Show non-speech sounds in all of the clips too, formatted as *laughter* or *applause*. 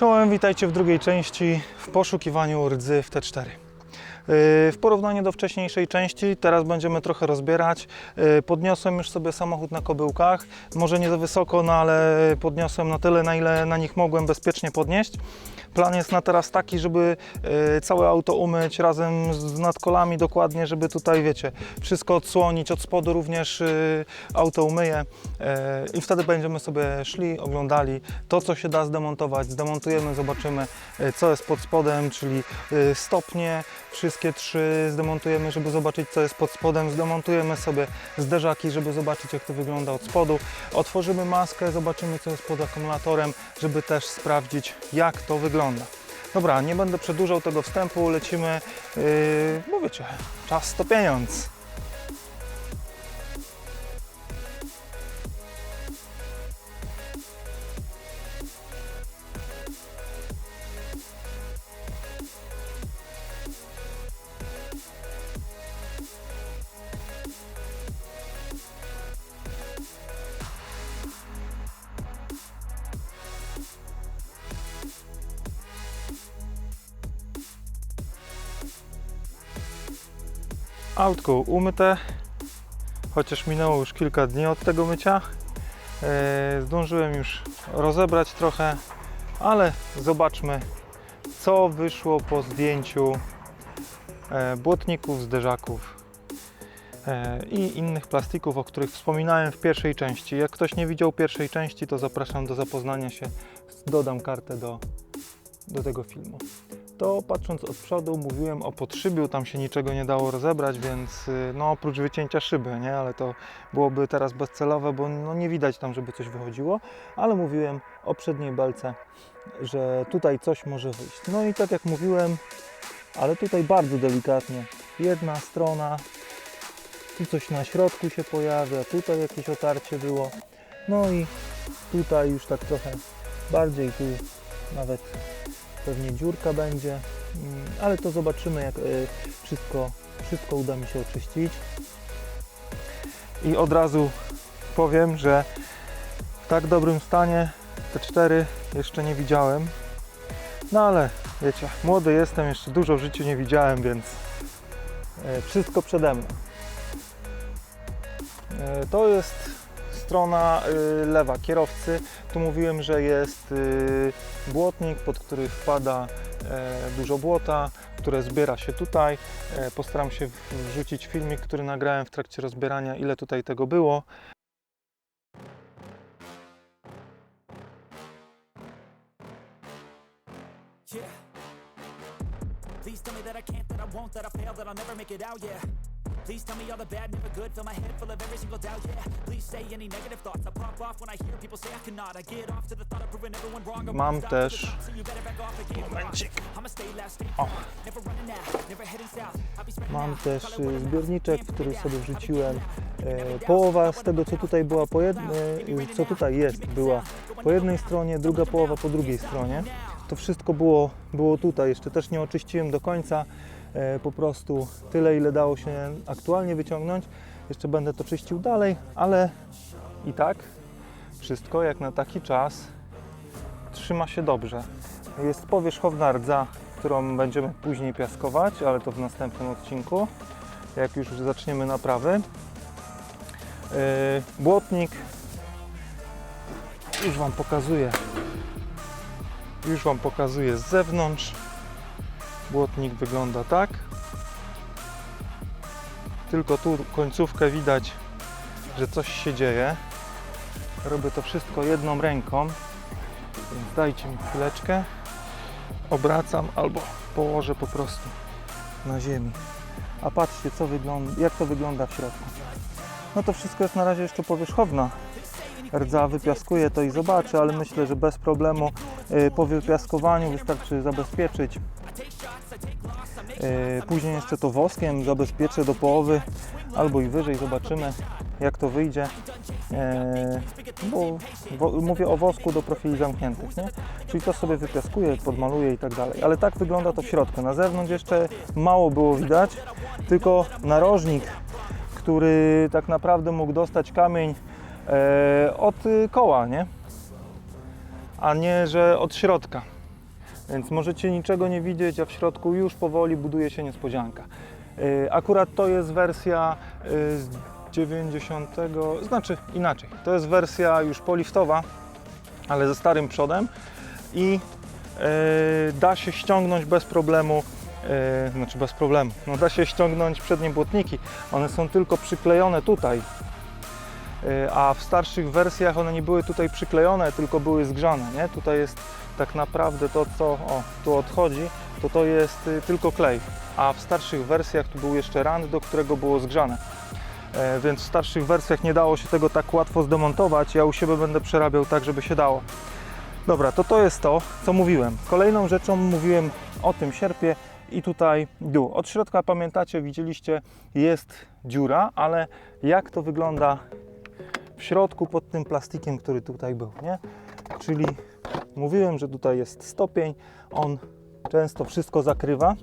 Czołem, witajcie w drugiej części w poszukiwaniu rdzy w T4. Yy, W porównaniu do wcześniejszej części, teraz będziemy trochę rozbierać. Yy, Podniosłem już sobie samochód na kobyłkach, może nie za wysoko, no ale podniosłem na tyle, na ile na nich mogłem bezpiecznie podnieść. Plan jest na teraz taki, żeby yy, całe auto umyć razem z nadkolami dokładnie, żeby tutaj, wiecie, wszystko odsłonić, od spodu również yy, auto umyję yy, i wtedy będziemy sobie szli, oglądali to, co się da zdemontować, zdemontujemy, zobaczymy, e, co jest pod spodem, czyli e, stopnie, wszystkie trzy zdemontujemy, żeby zobaczyć, co jest pod spodem, zdemontujemy sobie zderzaki, żeby zobaczyć, jak to wygląda od spodu, otworzymy maskę, zobaczymy, co jest pod akumulatorem, żeby też sprawdzić, jak to wygląda. Dobra, nie będę przedłużał tego wstępu, lecimy, yy, bo czas to pieniądz. Autko umyte, chociaż minęło już kilka dni od tego mycia. E, Zdążyłem już rozebrać trochę, ale zobaczmy, co wyszło po zdjęciu e, błotników, zderzaków e, i innych plastików, o których wspominałem w pierwszej części. Jak ktoś nie widział pierwszej części, to zapraszam do zapoznania się. Dodam kartę do, do tego filmu to patrząc od przodu mówiłem o podszybiu, tam się niczego nie dało rozebrać, więc y, no oprócz wycięcia szyby, nie, ale to byłoby teraz bezcelowe, bo no, nie widać tam, żeby coś wychodziło, ale mówiłem o przedniej belce, że tutaj coś może wyjść. No i tak jak mówiłem, ale tutaj bardzo delikatnie, jedna strona, tu coś na środku się pojawia, tutaj jakieś otarcie było, no i tutaj już tak trochę bardziej tu nawet pewnie dziurka będzie, mm, ale to zobaczymy jak y, wszystko, wszystko uda mi się oczyścić. I od razu powiem, że w tak dobrym stanie te cztery jeszcze nie widziałem. No ale wiecie, młody jestem, jeszcze dużo w życiu nie widziałem, więc y, wszystko przede mną. Y, To jest strona y, lewa kierowcy. Tu mówiłem, że jest y, błotnik, pod który wpada e, dużo błota, które zbiera się tutaj. E, Postaram się wrzucić filmik, który nagrałem w trakcie rozbierania, ile tutaj tego było. Yeah. Please tell me all the bad, never good, fill my head full of every single doubt, yeah. Please say any negative thoughts, I pop off when I hear people say I cannot. I get off to the thought of proving everyone wrong. I Mam też- O. Mam też y, zbiorniczek, który sobie wrzuciłem. E, Połowa z tego, co tutaj była po jednej, co tutaj jest, była po jednej stronie, druga połowa po drugiej stronie. To wszystko było, było tutaj, jeszcze też nie oczyściłem do końca, po prostu tyle, ile dało się aktualnie wyciągnąć. Jeszcze będę to czyścił dalej, ale i tak wszystko jak na taki czas trzyma się dobrze. Jest powierzchowna rdza, którą będziemy później piaskować, ale to w następnym odcinku, jak już zaczniemy naprawy. Yy, Błotnik już Wam pokazuję. Już Wam pokazuję z zewnątrz. Błotnik wygląda tak. Tylko tu końcówkę widać, że coś się dzieje. Robię to wszystko jedną ręką, więc dajcie mi chwileczkę. Obracam albo położę po prostu na ziemi. A patrzcie, co wygląda, jak to wygląda w środku. No to wszystko jest na razie jeszcze powierzchowna. Rdza wypiaskuje to i zobaczy, ale myślę, że bez problemu y, po wypiaskowaniu wystarczy zabezpieczyć. Y, Później jeszcze to woskiem zabezpieczę do połowy albo i wyżej, zobaczymy jak to wyjdzie. E, bo, mówię o wosku do profili zamkniętych, nie? Czyli to sobie wypiaskuję, podmaluję i tak dalej. Ale tak wygląda to w środku. Na zewnątrz jeszcze mało było widać, tylko narożnik, który tak naprawdę mógł dostać kamień e, od koła, nie? A nie, że od środka. Więc możecie niczego nie widzieć, a w środku już powoli buduje się niespodzianka. Yy, Akurat to jest wersja yy, z 90, znaczy inaczej, to jest wersja już poliftowa, ale ze starym przodem i e, da się ściągnąć bez problemu, znaczy bez problemu, no da się ściągnąć przednie błotniki, one są tylko przyklejone tutaj, a w starszych wersjach one nie były tutaj przyklejone, tylko były zgrzane, nie? Tutaj jest tak naprawdę to, co o, tu odchodzi, to to jest y, tylko klej, a w starszych wersjach tu był jeszcze rand, do którego było zgrzane. E, więc w starszych wersjach nie dało się tego tak łatwo zdemontować. Ja u siebie będę przerabiał tak, żeby się dało. Dobra, to to jest to, co mówiłem. Kolejną rzeczą mówiłem o tym sierpie i tutaj dół. Od środka pamiętacie, widzieliście, jest dziura, ale jak to wygląda w środku pod tym plastikiem, który tutaj był, nie? Czyli mówiłem, że tutaj jest stopień, on często wszystko zakrywa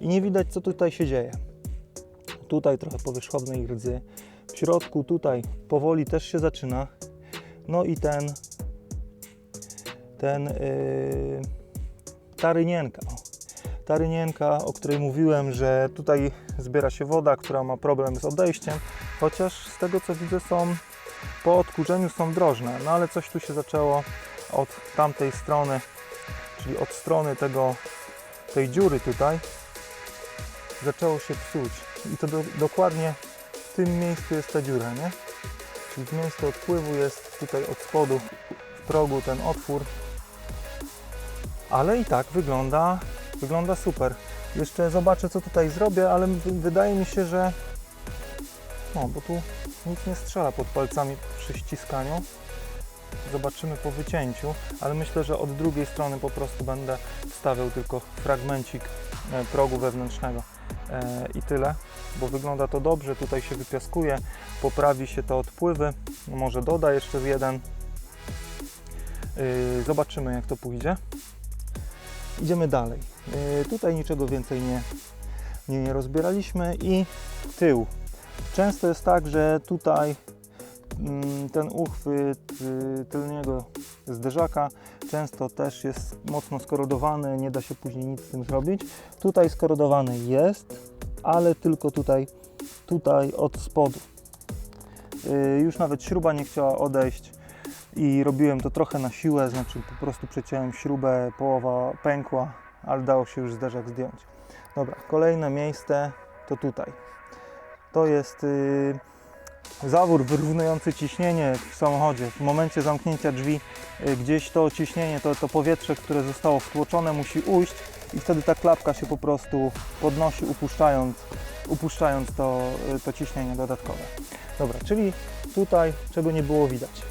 i nie widać, co tutaj się dzieje tutaj trochę powierzchownej rdzy. W środku tutaj powoli też się zaczyna. No i ten, ten, yy, ta rynienka. Ta rynienka, o której mówiłem, że tutaj zbiera się woda, która ma problem z odejściem, chociaż z tego co widzę są po odkurzeniu są drożne, no ale coś tu się zaczęło od tamtej strony, czyli od strony tego, tej dziury tutaj, zaczęło się psuć. I to do, dokładnie w tym miejscu jest ta dziura, nie? Czyli w miejscu odpływu jest tutaj od spodu w progu ten otwór. Ale i tak wygląda, wygląda super. Jeszcze zobaczę co tutaj zrobię, ale wy- wydaje mi się, że no, bo tu nic nie strzela pod palcami przy ściskaniu. Zobaczymy po wycięciu, ale myślę, że od drugiej strony po prostu będę wstawiał tylko fragmencik e, progu wewnętrznego e, i tyle, bo wygląda to dobrze, tutaj się wypiaskuje, poprawi się te odpływy, może doda jeszcze jeden. Yy, Zobaczymy jak to pójdzie. Idziemy dalej. Tutaj niczego więcej nie, nie, nie rozbieraliśmy i tył. Często jest tak, że tutaj mm, ten uchwyt y, tylniego zderzaka często też jest mocno skorodowany, nie da się później nic z tym zrobić. Tutaj skorodowany jest, ale tylko tutaj, tutaj od spodu. Yy, Już nawet śruba nie chciała odejść i robiłem to trochę na siłę, znaczy po prostu przeciąłem śrubę, połowa pękła, ale dało się już zderzak zdjąć. Dobra, kolejne miejsce to tutaj. To jest yy, zawór wyrównujący ciśnienie w samochodzie. W momencie zamknięcia drzwi y, gdzieś to ciśnienie, to, to powietrze, które zostało wtłoczone musi ujść i wtedy ta klapka się po prostu podnosi upuszczając, upuszczając to, y, to ciśnienie dodatkowe. Dobra, czyli tutaj czego nie było widać.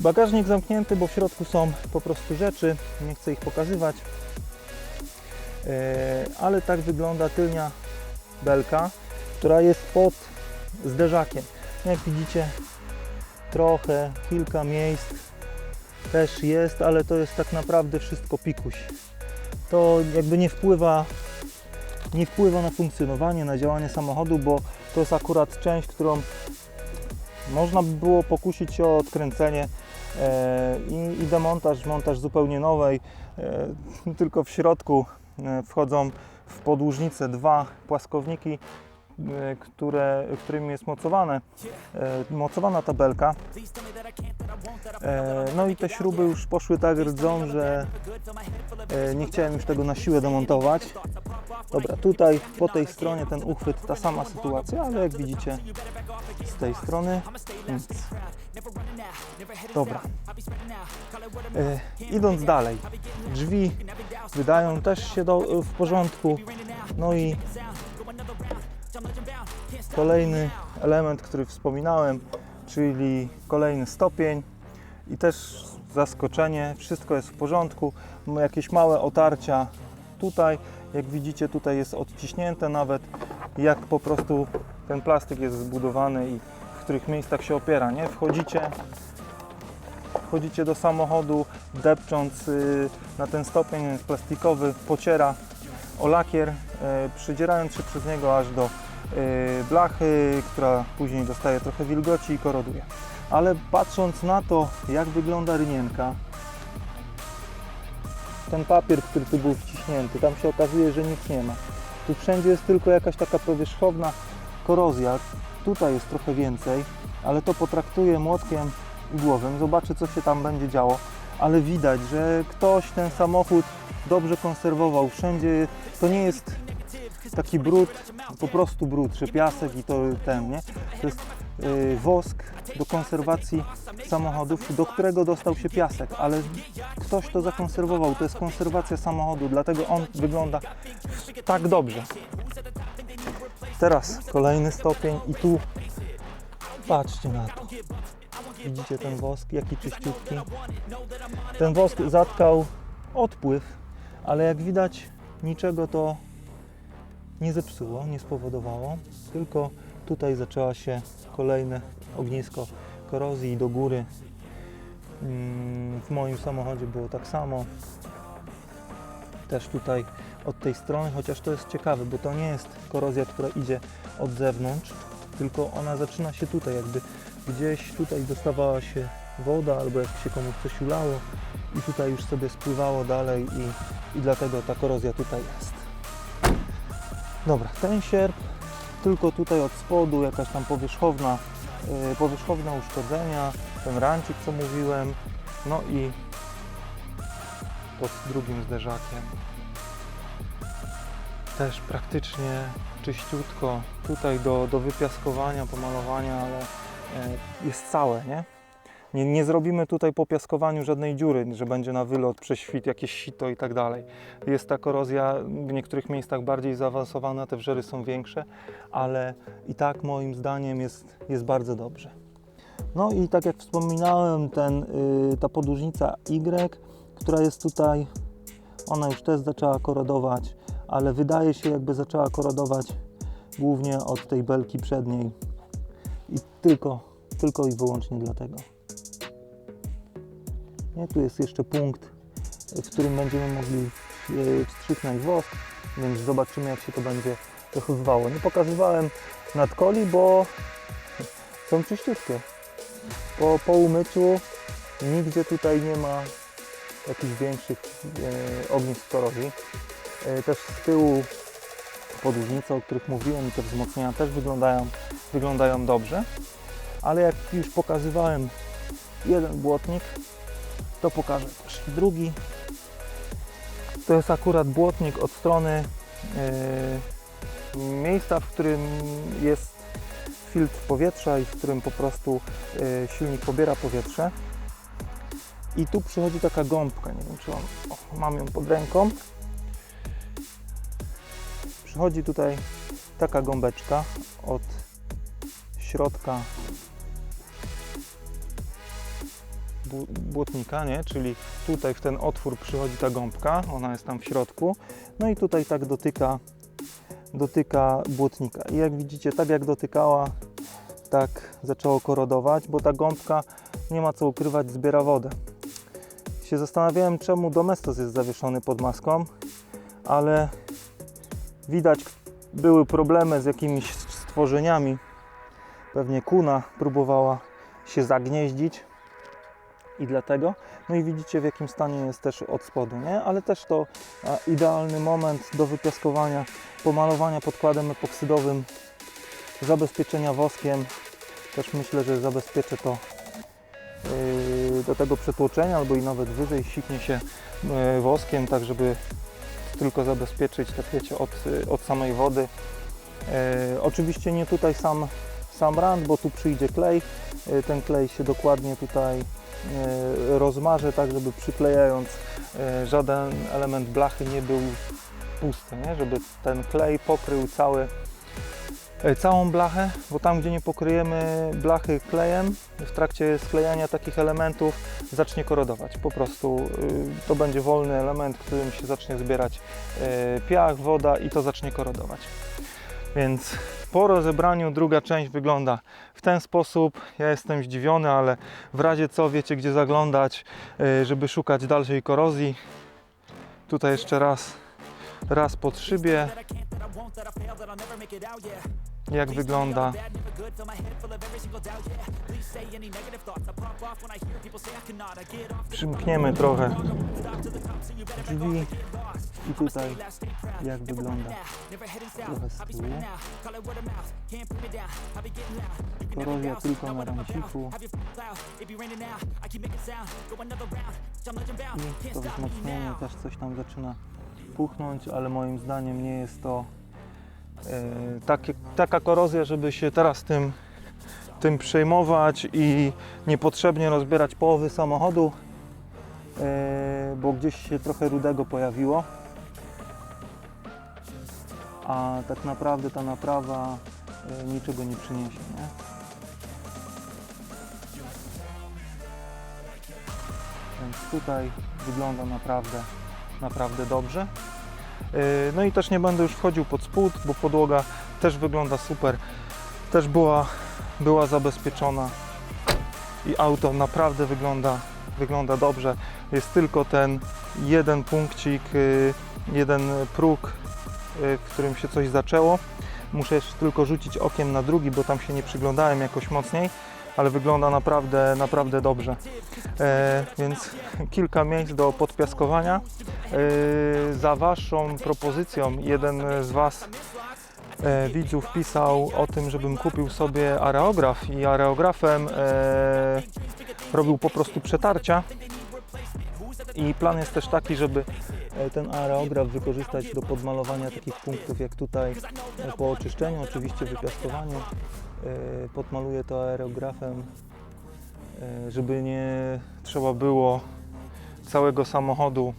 Bagażnik zamknięty, bo w środku są po prostu rzeczy, nie chcę ich pokazywać. Ale tak wygląda tylnia belka, która jest pod zderzakiem. Jak widzicie, trochę, kilka miejsc też jest, ale to jest tak naprawdę wszystko pikuś. To jakby nie wpływa, nie wpływa na funkcjonowanie, na działanie samochodu, bo to jest akurat część, którą można by było pokusić się o odkręcenie e, i, i demontaż, montaż zupełnie nowej, e, *laughs* tylko w środku e, wchodzą w podłużnicę dwa płaskowniki, które, którymi jest mocowane, e, mocowana tabelka. E, No i te śruby już poszły tak rdzą, że e, nie chciałem już tego na siłę demontować. Dobra, tutaj po tej stronie ten uchwyt, ta sama sytuacja, ale jak widzicie z tej strony nic. Dobra. E, idąc dalej, drzwi wydają też się do, w porządku. No i kolejny element, który wspominałem, czyli kolejny stopień i też zaskoczenie, wszystko jest w porządku, jakieś małe otarcia tutaj, jak widzicie tutaj jest odciśnięte nawet, jak po prostu ten plastik jest zbudowany i w których miejscach się opiera, nie? Wchodzicie, wchodzicie do samochodu, depcząc y, na ten stopień plastikowy, pociera o lakier, y, przydzierając się przez niego aż do y, blachy, która później dostaje trochę wilgoci i koroduje. Ale patrząc na to, jak wygląda rynienka, ten papier, który tu był wciśnięty, tam się okazuje, że nic nie ma. Tu wszędzie jest tylko jakaś taka powierzchowna korozja. Tutaj jest trochę więcej, ale to potraktuję młotkiem igłowym. Zobaczę, co się tam będzie działo. Ale widać, że ktoś ten samochód dobrze konserwował. Wszędzie to nie jest taki brud, po prostu brud, że piasek i to ten, nie? To jest y, wosk do konserwacji samochodów, do którego dostał się piasek, ale ktoś to zakonserwował. To jest konserwacja samochodu, dlatego on wygląda tak dobrze. Teraz kolejny stopień i tu patrzcie na to. Widzicie ten wosk, jaki czyściutki. Ten wosk zatkał odpływ, ale jak widać niczego to nie zepsuło, nie spowodowało, tylko tutaj zaczęła się kolejne ognisko korozji do góry. Mm, W moim samochodzie było tak samo. Też tutaj od tej strony, chociaż to jest ciekawe, bo to nie jest korozja, która idzie od zewnątrz, tylko ona zaczyna się tutaj, jakby gdzieś tutaj dostawała się woda albo jak się komuś coś ulało i tutaj już sobie spływało dalej i, i dlatego ta korozja tutaj jest. Dobra, ten sierp tylko tutaj od spodu jakaś tam powierzchowna, yy, powierzchowne uszkodzenia, ten rancik co mówiłem, no i pod drugim zderzakiem też praktycznie czyściutko tutaj do, do wypiaskowania, pomalowania, ale e, jest całe, nie? Nie? Nie zrobimy tutaj po piaskowaniu żadnej dziury, że będzie na wylot, prześwit, jakieś sito i tak dalej. Jest ta korozja w niektórych miejscach bardziej zaawansowana, te wrzery są większe, ale i tak moim zdaniem jest, jest bardzo dobrze. No i tak jak wspominałem, ten, y, ta podłużnica Y, która jest tutaj, ona już też zaczęła korodować, ale wydaje się jakby zaczęła korodować głównie od tej belki przedniej i tylko, tylko i wyłącznie dlatego. Nie, tu jest jeszcze punkt, w którym będziemy mogli e, wstrzyknąć wosk, więc zobaczymy jak się to będzie zachowywało. Nie pokazywałem nadkoli, bo są czyściutkie. Po, po umyciu nigdzie tutaj nie ma jakichś większych e, ognisk korozji. E, też z tyłu podłużnice, o których mówiłem i te wzmocnienia też wyglądają, wyglądają dobrze. Ale jak już pokazywałem jeden błotnik, to pokażę też drugi. To jest akurat błotnik od strony e, miejsca, w którym jest filtr powietrza i w którym po prostu e, silnik pobiera powietrze. I tu przychodzi taka gąbka, nie wiem czy mam, o, mam ją pod ręką. Przychodzi tutaj taka gąbeczka od środka błotnika, nie? czyli tutaj w ten otwór przychodzi ta gąbka, ona jest tam w środku, no i tutaj tak dotyka, dotyka błotnika. I jak widzicie, tak jak dotykała, tak zaczęło korodować, bo ta gąbka nie ma co ukrywać, zbiera wodę. Się zastanawiałem, czemu domestos jest zawieszony pod maską, ale widać, były problemy z jakimiś stworzeniami. Pewnie kuna próbowała się zagnieździć i dlatego. No i widzicie w jakim stanie jest też od spodu, nie? Ale też to idealny moment do wypiaskowania, pomalowania podkładem epoksydowym, zabezpieczenia woskiem. Też myślę, że zabezpieczę to yy, do tego przetłoczenia albo i nawet wyżej siknie się yy, woskiem, tak żeby tylko zabezpieczyć, tak wiecie, od, yy, od samej wody. Yy, oczywiście nie tutaj sam, sam rand, bo tu przyjdzie klej. Yy, ten klej się dokładnie tutaj yy, rozmarze, tak żeby przyklejając yy, żaden element blachy nie był pusty, nie? żeby ten klej pokrył cały, całą blachę, bo tam gdzie nie pokryjemy blachy klejem w trakcie sklejania takich elementów zacznie korodować. Po prostu to będzie wolny element, którym się zacznie zbierać piach, woda i to zacznie korodować. Więc po rozebraniu druga część wygląda w ten sposób. Ja jestem zdziwiony, ale w razie co wiecie gdzie zaglądać, yy, żeby szukać dalszej korozji. Tutaj jeszcze raz, raz pod szybie. Jak wygląda. Przymkniemy trochę drzwi i tutaj jak wygląda trochę z tyłu. Korozja tylko na ramciku i to wzmocnienie też coś tam zaczyna puchnąć, ale moim zdaniem nie jest to takie, taka korozja, żeby się teraz tym, tym przejmować i niepotrzebnie rozbierać połowy samochodu, e, bo gdzieś się trochę rudego pojawiło. A tak naprawdę ta naprawa e, niczego nie przyniesie. Nie? Więc tutaj wygląda naprawdę, naprawdę dobrze. Yy, No i też nie będę już wchodził pod spód, bo podłoga też wygląda super. Też była, była zabezpieczona i auto naprawdę wygląda, wygląda dobrze. Jest tylko ten jeden punkcik, yy, jeden próg, yy, w którym się coś zaczęło. Muszę jeszcze tylko rzucić okiem na drugi, bo tam się nie przyglądałem jakoś mocniej, ale wygląda naprawdę, naprawdę dobrze. E, więc kilka miejsc do podpiaskowania. E, za Waszą propozycją jeden z Was e, widzów pisał o tym, żebym kupił sobie areograf i areografem e, robił po prostu przetarcia. I plan jest też taki, żeby e, ten areograf wykorzystać do podmalowania takich punktów jak tutaj po oczyszczeniu, oczywiście wypiaskowaniu. E, Podmaluję to aerografem, e, żeby nie trzeba było całego samochodu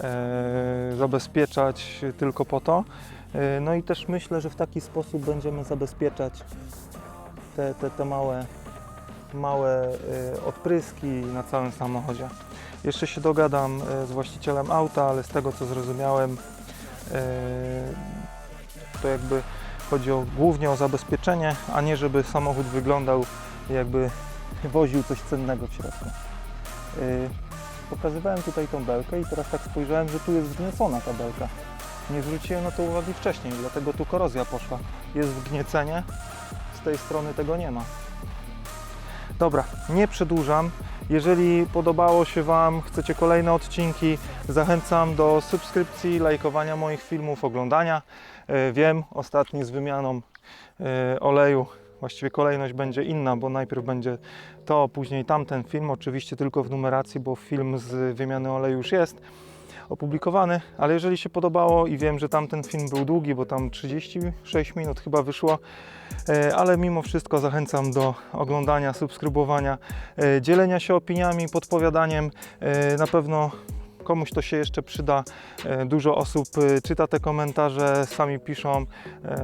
e, zabezpieczać tylko po to. No i też myślę, że w taki sposób będziemy zabezpieczać te, te, te małe, małe odpryski na całym samochodzie. Jeszcze się dogadam z właścicielem auta, ale z tego co zrozumiałem, to jakby chodzi o, głównie o zabezpieczenie, a nie żeby samochód wyglądał jakby woził coś cennego w środku. Yy, pokazywałem tutaj tą belkę i teraz tak spojrzałem, że tu jest wgniecona ta belka. Nie zwróciłem na to uwagi wcześniej, dlatego tu korozja poszła. Jest wgniecenie, z tej strony tego nie ma. Dobra, nie przedłużam. Jeżeli podobało się Wam, chcecie kolejne odcinki, zachęcam do subskrypcji, lajkowania moich filmów, oglądania. E, Wiem, ostatni z wymianą e, oleju, właściwie kolejność będzie inna, bo najpierw będzie to, później tamten film, oczywiście tylko w numeracji, bo film z wymiany oleju już jest opublikowany, ale jeżeli się podobało i wiem, że tamten film był długi, bo tam 36 minut chyba wyszło, e, ale mimo wszystko zachęcam do oglądania, subskrybowania, e, dzielenia się opiniami, podpowiadaniem. E, Na pewno komuś to się jeszcze przyda. Dużo osób czyta te komentarze, sami piszą.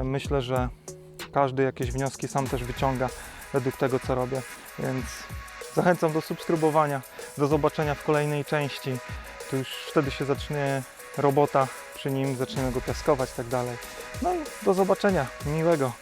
Myślę, że każdy jakieś wnioski sam też wyciąga według tego, co robię, więc zachęcam do subskrybowania, do zobaczenia w kolejnej części. To już wtedy się zacznie robota przy nim, zaczniemy go piaskować i tak dalej. No i do zobaczenia, miłego.